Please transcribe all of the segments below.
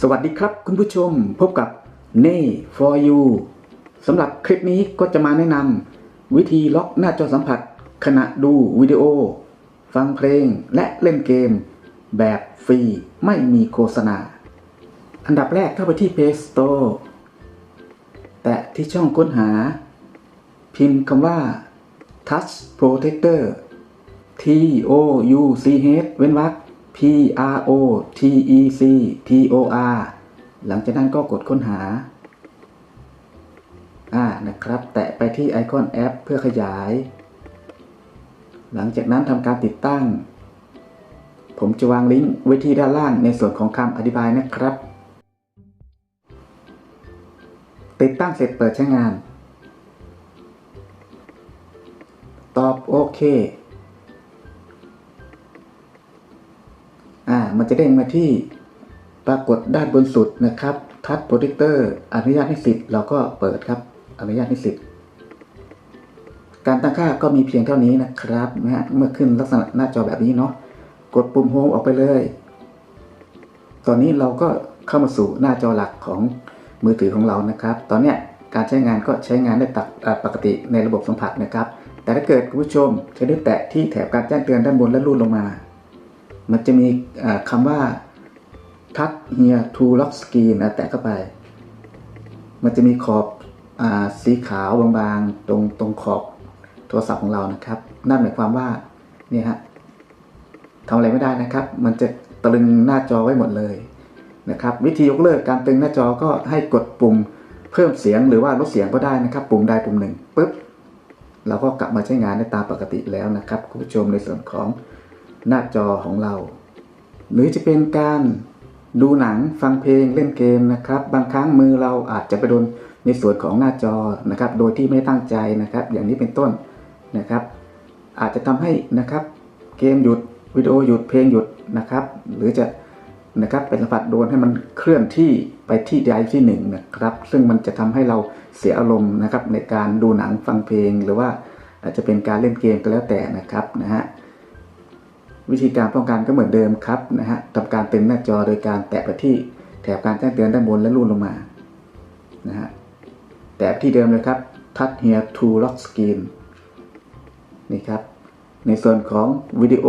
สวัสดีครับคุณผู้ชมพบกับเน่ for you สำหรับคลิปนี้ก็จะมาแนะนำวิธีล็อกหน้าจอสัมผัส ขณะดูวิดีโอ ฟังเพลงและเล่นเกม แบบฟรีไม่มีโฆษณา อันดับแรกเข้าไปที่ Play Store แตะที่ช่องค้นหา พิมพ์คำว่า Touch Protector T O U C H เว้นวรรค P R O T E C T O R หลังจากนั้นก็กดค้นหา อ่า นะครับ แตะไปที่ไอคอนแอปเพื่อขยาย หลังจากนั้นทำการติดตั้ง ผมจะวางลิงก์ไว้ที่ด้านล่างในส่วนของคำอธิบายนะครับ ติดตั้งเสร็จเปิดใช้งาน ตอบโอเค มันจะเด้งมาที่ปรากฏด้านบนสุดนะครับทัชโปรเทคเตอร์อนุญาตให้สิทธิ์เราก็เปิดครับ อนุญาตให้สิทธิ์การตั้งค่าก็มีเพียงเท่านี้นะครับนะฮะเมื่อขึ้นลักษณะหน้าจอแบบนี้เนาะกดปุ่มโฮมออกไปเลย ตอนนี้เราก็เข้ามาสู่หน้าจอหลักของมือถือของเรานะครับ ตอนเนี้ยการใช้งานก็ใช้งานได้ตักปกติในระบบสัมผัสนะครับ แต่ถ้าเกิดคุณผู้ชมใช้ด้วยแตะที่แถบการแจ้งเตือนด้านบนและลูดลงมา มันจะมีคำว่า touch here to lock screen นะแตะเข้าไป มันจะมีขอบอสีขาวบางๆ ตรงตรงขอบโทรศัพท์ของเรานะครับ นั่นหมายความว่าเนี่ยฮะทำอะไรไม่ได้นะครับ มันจะตรึงหน้าจอไว้หมดเลยนะครับ วิธียกเลิกการตึงหน้าจอก็ให้กดปุ่มเพิ่มเสียงหรือว่าลดเสียงก็ได้นะครับ ปุ่มใดปุ่มหนึ่งปุ๊บเราก็กลับมาใช้งานได้ตามปกติแล้วนะครับ คุณผู้ชมในส่วนของ หน้าจอของเรา หรือจะเป็นการดูหนังฟังเพลงเล่นเกมนะครับ บางครั้งมือเราอาจจะไปโดนในส่วนของหน้าจอนะครับ โดยที่ไม่ตั้งใจนะครับ อย่างนี้เป็นต้นนะครับ อาจจะทำให้นะครับเกมหยุดวิดีโอหยุดเพลงหยุดนะครับ หรือจะนะครับเป็นสัมผัสโดนให้มันเคลื่อนที่ไปที่ใดที่หนึ่งนะครับ ซึ่งมันจะทำให้เราเสียอารมณ์นะครับในการดูหนังฟังเพลงหรือว่าอาจจะเป็นการเล่นเกมก็แล้วแต่นะครับนะฮะ วิธีการป้องกันก็เหมือนเดิมครับนะฮะทำการเตึงหน้าจอโดยการแตะไปที่แถบการแจ้งเตือนด้านบนและลูดลงมานะฮะแตะที่เดิมเลยครับ Touch here to lock screen นี่ครับในส่วนของวิดีโอ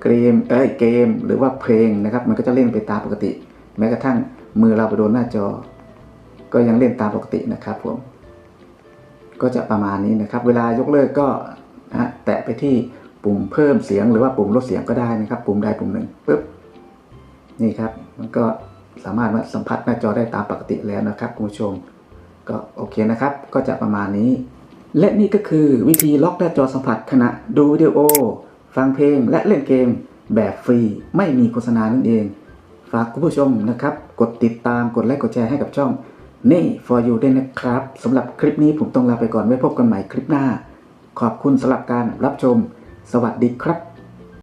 เกมเอ้ยเกม หรือว่าเพลงนะครับ มันก็จะเล่นไปตามปกติ แม้กระทั่งมือเราไปโดนหน้าจอ ก็ยังเล่นตามปกตินะครับผมก็จะประมาณนี้นะครับ เวลายกเลิกก็นะแตะไปที่ ปุ่มเพิ่มเสียงหรือว่าปุ่มลดเสียงก็ได้นะครับ ปุ่มใดปุ่มหนึ่งปุ๊บนี่ครับ มันก็สามารถมาสัมผัสหน้าจอได้ตามปกติแล้วนะครับคุณผู้ชม ก็โอเคนะครับ ก็จะประมาณนี้ และนี่ก็คือวิธีล็อกหน้าจอสัมผัสขณะดูวิดีโอ ฟังเพลงและเล่นเกม แบบฟรีไม่มีโฆษณานั่นเอง ฝากคุณผู้ชมนะครับ กดติดตามกดไลค์กดแชร์ให้กับช่องนี่ for you ด้วยนะครับสำหรับคลิปนี้ผมต้องลาไปก่อนไว้พบกันใหม่คลิปหน้า ขอบคุณสำหรับการรับชม สวัสดีครับ